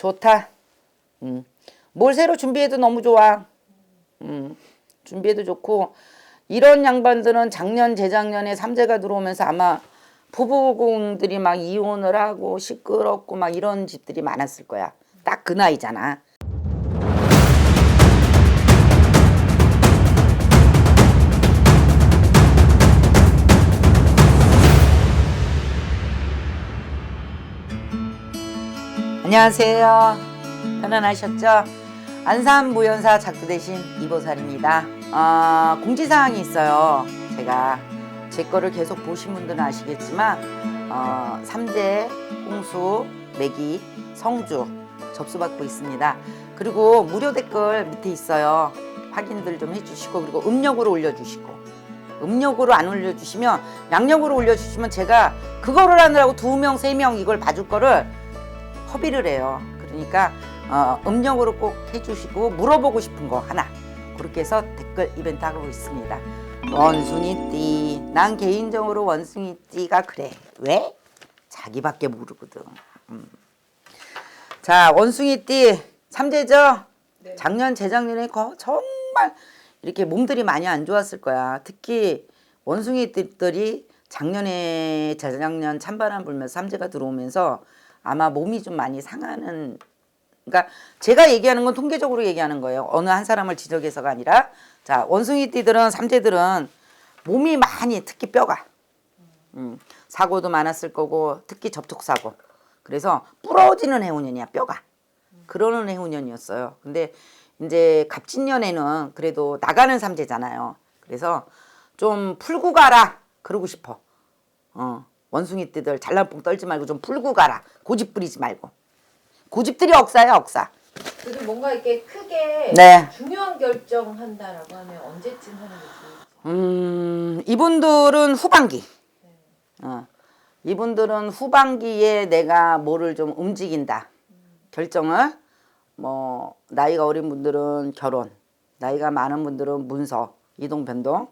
좋다. 음. 뭘 새로 준비해도 너무 좋아. 음. 준비해도 좋고 이런 양반들은 작년 재작년에 삼재가 들어오면서 아마 부부공들이 막 이혼을 하고 시끄럽고 막 이런 집들이 많았을 거야. 딱 그 나이잖아. 안녕하세요. 편안하셨죠? 안산 무연사 작두 대신 이보살입니다. 아, 공지사항이 있어요. 제가 제 거를 계속 보신 분들은 아시겠지만 어, 삼재, 홍수, 매기, 성주 접수받고 있습니다. 그리고 무료 댓글 밑에 있어요. 확인들 좀 해주시고 그리고 음력으로 올려주시고 음력으로 안 올려주시면 양력으로 올려주시면 제가 그거를 하느라고 두 명, 세 명 이걸 봐줄 거를 허비를 해요. 그러니까 어, 음력으로 꼭 해주시고 물어보고 싶은 거 하나 그렇게 해서 댓글 이벤트 하고 있습니다. 원숭이띠 난 개인적으로 원숭이띠가 그래 왜? 자기밖에 모르거든. 음. 자 원숭이띠 삼재죠? 작년 재작년에 거 정말 이렇게 몸들이 많이 안 좋았을 거야. 특히 원숭이들이 작년에 재작년 찬바람 불면서 삼재가 들어오면서 아마 몸이 좀 많이 상하는 그러니까 제가 얘기하는 건 통계적으로 얘기하는 거예요. 어느 한 사람을 지적해서가 아니라 자 원숭이띠들은 삼재들은 몸이 많이 특히 뼈가 음, 사고도 많았을 거고 특히 접촉 사고 그래서 부러지는 해운년이야 뼈가 그러는 해운년이었어요. 근데 이제 갑진년에는 그래도 나가는 삼재잖아요. 그래서 좀 풀고 가라 그러고 싶어. 어 원숭이 띠들 잘난 뽕 떨지 말고 좀 풀고 가라 고집 부리지 말고 고집들이 억사야 억사. 그리고 뭔가 이렇게 크게 네. 중요한 결정한다라고 하면 언제쯤 하는 게 좋을지. 음, 이분들은 후반기. 어, 이분들은 후반기에 내가 뭐를 좀 움직인다. 결정을 뭐 나이가 어린 분들은 결혼, 나이가 많은 분들은 문서, 이동 변동.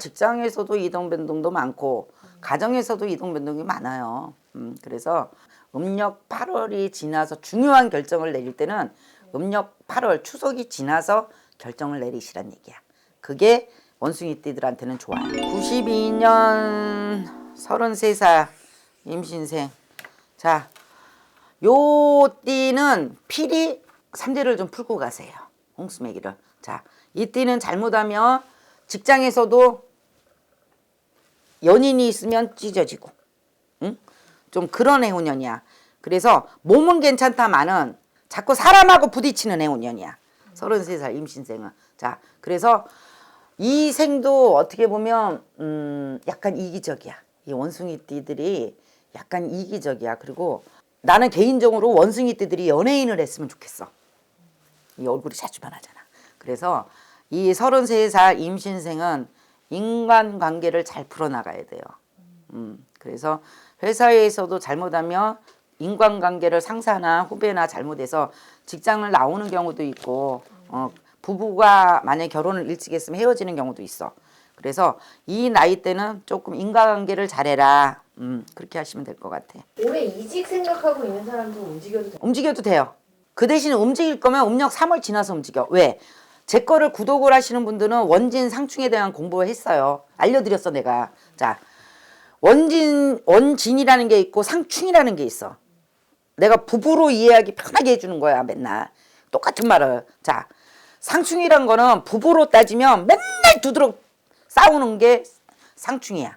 직장에서도 이동 변동도 많고 가정에서도 이동 변동이 많아요. 음, 그래서 음력 8월이 지나서 중요한 결정을 내릴 때는 음력 8월 추석이 지나서 결정을 내리시란 얘기야. 그게 원숭이 띠들한테는 좋아요. 92년 33살 임신생. 자, 요 띠는 필히 삼재를 좀 풀고 가세요. 홍수매기를. 자, 이 띠는 잘못하면 직장에서도 연인이 있으면 찢어지고, 응? 좀 그런 해운년이야. 그래서 몸은 괜찮다마는 자꾸 사람하고 부딪히는 해운년이야. 33살 임신생은. 자, 그래서 이 생도 어떻게 보면 음 약간 이기적이야. 이 원숭이 띠들이 약간 이기적이야. 그리고 나는 개인적으로 원숭이 띠들이 연예인을 했으면 좋겠어. 이 얼굴이 자주 변하잖아. 그래서 이 33살 임신생은 인간관계를 잘 풀어나가야 돼요. 음, 그래서 회사에서도 잘못하면 인간관계를 상사나 후배나 잘못해서 직장을 나오는 경우도 있고 어, 부부가 만약 결혼을 일찍 했으면 헤어지는 경우도 있어. 그래서 이 나이 때는 조금 인간관계를 잘해라. 음, 그렇게 하시면 될 것 같아. 올해 이직 생각하고 있는 사람도 움직여도 돼. 움직여도 돼요. 그 대신 움직일 거면 음력 3월 지나서 움직여. 왜? 제 거를 구독을 하시는 분들은 원진 상충에 대한 공부를 했어요. 알려드렸어 내가. 자, 원진 원진이라는 게 있고 상충이라는 게 있어. 내가 부부로 이해하기 편하게 해주는 거야 맨날 똑같은 말을. 자, 상충이란 거는 부부로 따지면 맨날 두드러 싸우는 게 상충이야.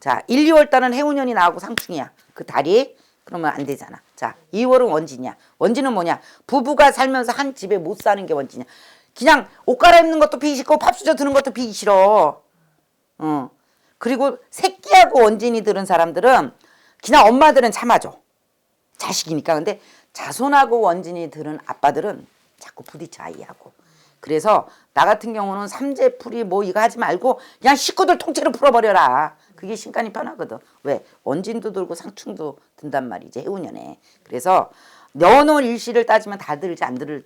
자, 1, 2월 달은 해운년이 나오고 상충이야. 그 달이 그러면 안 되잖아. 자, 2월은 원진이야. 원진은 뭐냐? 부부가 살면서 한 집에 못 사는 게 원진이야. 그냥 옷 갈아입는 것도 비기 싫고 밥 수저 드는 것도 비기 싫어. 어. 그리고 새끼하고 원진이 들은 사람들은 그냥 엄마들은 참아줘. 자식이니까. 근데 자손하고 원진이 들은 아빠들은 자꾸 부딪혀 아이하고. 그래서 나 같은 경우는 삼재풀이 뭐 이거 하지 말고 그냥 식구들 통째로 풀어버려라. 그게 신간이 편하거든. 왜? 원진도 들고 상충도 든단 말이지 해운년에. 그래서 너너 일시를 따지면 다 들지 안 들을.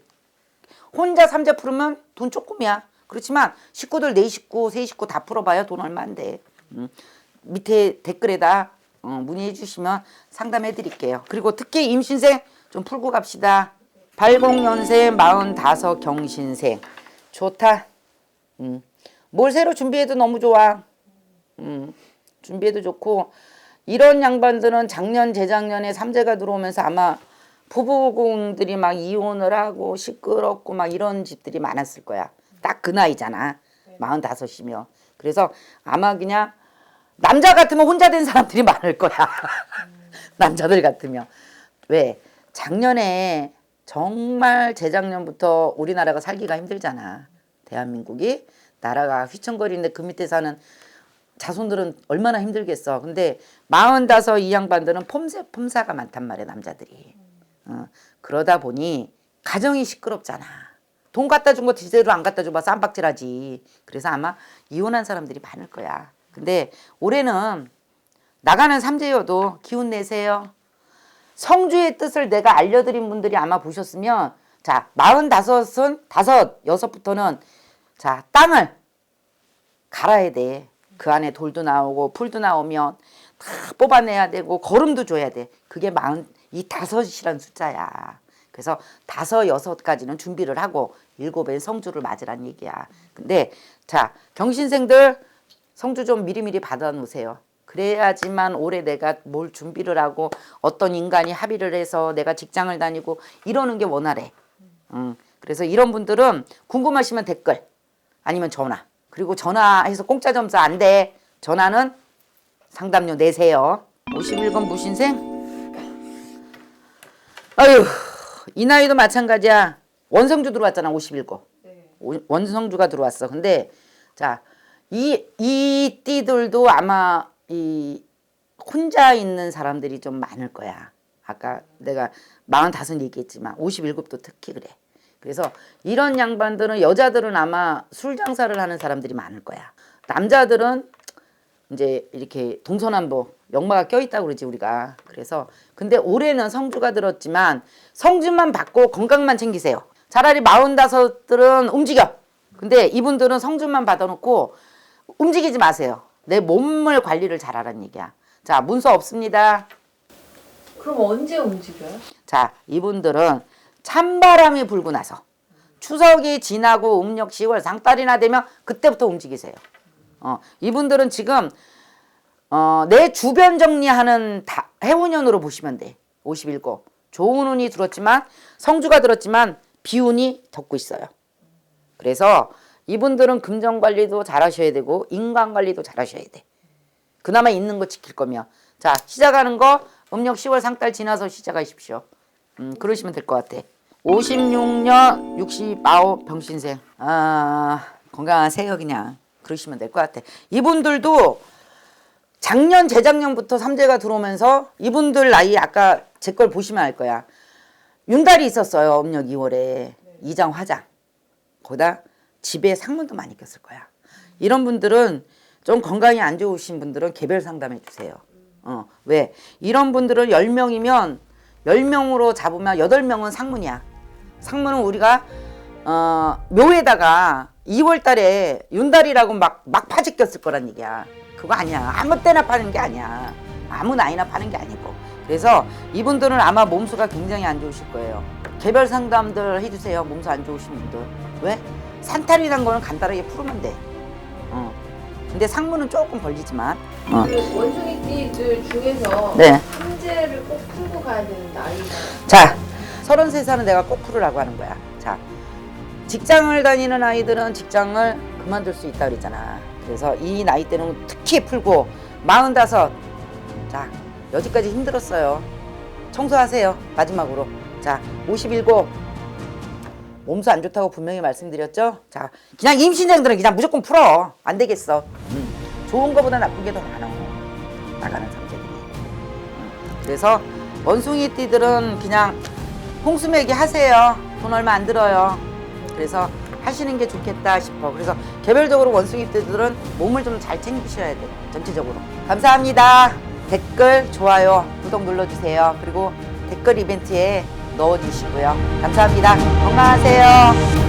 혼자 삼재 풀으면 돈 조금이야. 그렇지만 식구들 네 식구 세 식구 다 풀어봐야 돈 얼마 안 돼. 음. 밑에 댓글에다 어, 문의해 주시면 상담해 드릴게요. 그리고 특히 임신생 좀 풀고 갑시다. 80년생 45 경신생 좋다. 음. 뭘 새로 준비해도 너무 좋아. 음. 준비해도 좋고 이런 양반들은 작년 재작년에 삼재가 들어오면서 아마 부부공들이 막 이혼을 하고 시끄럽고 막 이런 집들이 많았을 거야. 딱 그 나이잖아. 45이면. 그래서 아마 그냥 남자 같으면 혼자 된 사람들이 많을 거야. 남자들 같으면. 왜? 작년에 정말 재작년부터 우리나라가 살기가 힘들잖아. 대한민국이. 나라가 휘청거리는데 그 밑에 사는 자손들은 얼마나 힘들겠어. 근데 마흔다섯 이 양반들은 폼새 폼사가 많단 말이야 남자들이. 어, 그러다 보니 가정이 시끄럽잖아. 돈 갖다 준 거 제대로 안 갖다 줘봐 쌈박질하지. 그래서 아마 이혼한 사람들이 많을 거야. 근데 올해는 나가는 삼재여도 기운 내세요. 성주의 뜻을 내가 알려드린 분들이 아마 보셨으면 자 마흔다섯은 다섯 여섯부터는 자 땅을 갈아야 돼. 그 안에 돌도 나오고 풀도 나오면 다 뽑아내야 되고 거름도 줘야 돼. 그게 마흔 이 다섯이란 숫자야. 그래서 다섯 여섯까지는 준비를 하고 일곱엔 성주를 맞으란 얘기야. 근데 자 경신생들 성주 좀 미리미리 받아 놓으세요. 그래야지만 올해 내가 뭘 준비를 하고 어떤 인간이 합의를 해서 내가 직장을 다니고 이러는 게 원활해. 음, 그래서 이런 분들은 궁금하시면 댓글 아니면 전화. 그리고 전화해서 공짜 점수 안 돼. 전화는 상담료 내세요. 51번 무신생? 아유, 이 나이도 마찬가지야. 원성주 들어왔잖아, 51고. 네. 오- 원성주가 들어왔어. 근데 자, 이, 이 띠들도 아마 이 혼자 있는 사람들이 좀 많을 거야. 아까 내가 45 얘기했지만 57도 특히 그래. 그래서 이런 양반들은 여자들은 아마 술 장사를 하는 사람들이 많을 거야. 남자들은 이제 이렇게 동서남북 역마가 껴있다고 그러지 우리가. 그래서 근데 올해는 성주가 들었지만 성주만 받고 건강만 챙기세요. 차라리 마흔다섯들은 움직여. 근데 이분들은 성주만 받아놓고 움직이지 마세요. 내 몸을 관리를 잘하라는 얘기야. 자 문서 없습니다. 그럼 언제 움직여요? 자 이분들은 찬바람이 불고 나서 추석이 지나고 음력 10월 상달이나 되면 그때부터 움직이세요. 어, 이분들은 지금 어, 내 주변 정리하는 다, 해운년으로 보시면 돼. 51고 좋은 운이 들었지만 성주가 들었지만 비운이 덮고 있어요. 그래서 이분들은 금전 관리도 잘 하셔야 되고 인간 관리도 잘 하셔야 돼. 그나마 있는 거 지킬 거면 자 시작하는 거 음력 10월 상달 지나서 시작하십시오. 음, 그러시면 될 것 같아. 56년 69 병신생. 아, 건강하세요, 그냥. 그러시면 될 것 같아. 이분들도 작년, 재작년부터 삼재가 들어오면서 이분들 나이 아까 제 걸 보시면 알 거야. 윤달이 있었어요, 음력 2월에. 이장 화장. 거기다 집에 상문도 많이 꼈을 거야. 이런 분들은 좀 건강이 안 좋으신 분들은 개별 상담해 주세요. 어, 왜? 이런 분들을 10명이면 10명으로 잡으면 8명은 상문이야. 상문은 우리가 어, 묘에다가 2월 달에 윤달이라고 막, 막 파지 꼈을 거란 얘기야. 그거 아니야. 아무 때나 파는 게 아니야. 아무 나이나 파는 게 아니고. 그래서 이분들은 아마 몸수가 굉장히 안 좋으실 거예요. 개별 상담들 해주세요. 몸수 안 좋으신 분들. 왜? 산탈이란 거는 간단하게 풀으면 돼. 어. 근데 상문은 조금 벌리지만. 어. 그 원숭이띠들 중에서 네. 삼재를 꼭 풀고 가야 되는 나이가 자, 33살은 내가 꼭 풀으라고 하는 거야. 자, 직장을 다니는 아이들은 직장을 그만둘 수 있다 그랬잖아. 그래서 이 나이 때는 특히 풀고, 45. 자, 여기까지 힘들었어요. 청소하세요. 마지막으로. 자, 57. 몸수 안 좋다고 분명히 말씀드렸죠? 자, 그냥 임신생들은 그냥 무조건 풀어. 안 되겠어. 음, 좋은 거보다 나쁜 게 더 많아. 나가는 상태들이. 음, 그래서 원숭이 띠들은 그냥 홍수매기 하세요. 돈 얼마 안 들어요. 그래서 하시는 게 좋겠다 싶어. 그래서 개별적으로 원숭이 띠들은 몸을 좀 잘 챙기셔야 돼. 전체적으로. 감사합니다. 댓글, 좋아요, 구독 눌러주세요. 그리고 댓글 이벤트에 넣어주시고요. 감사합니다. 건강하세요.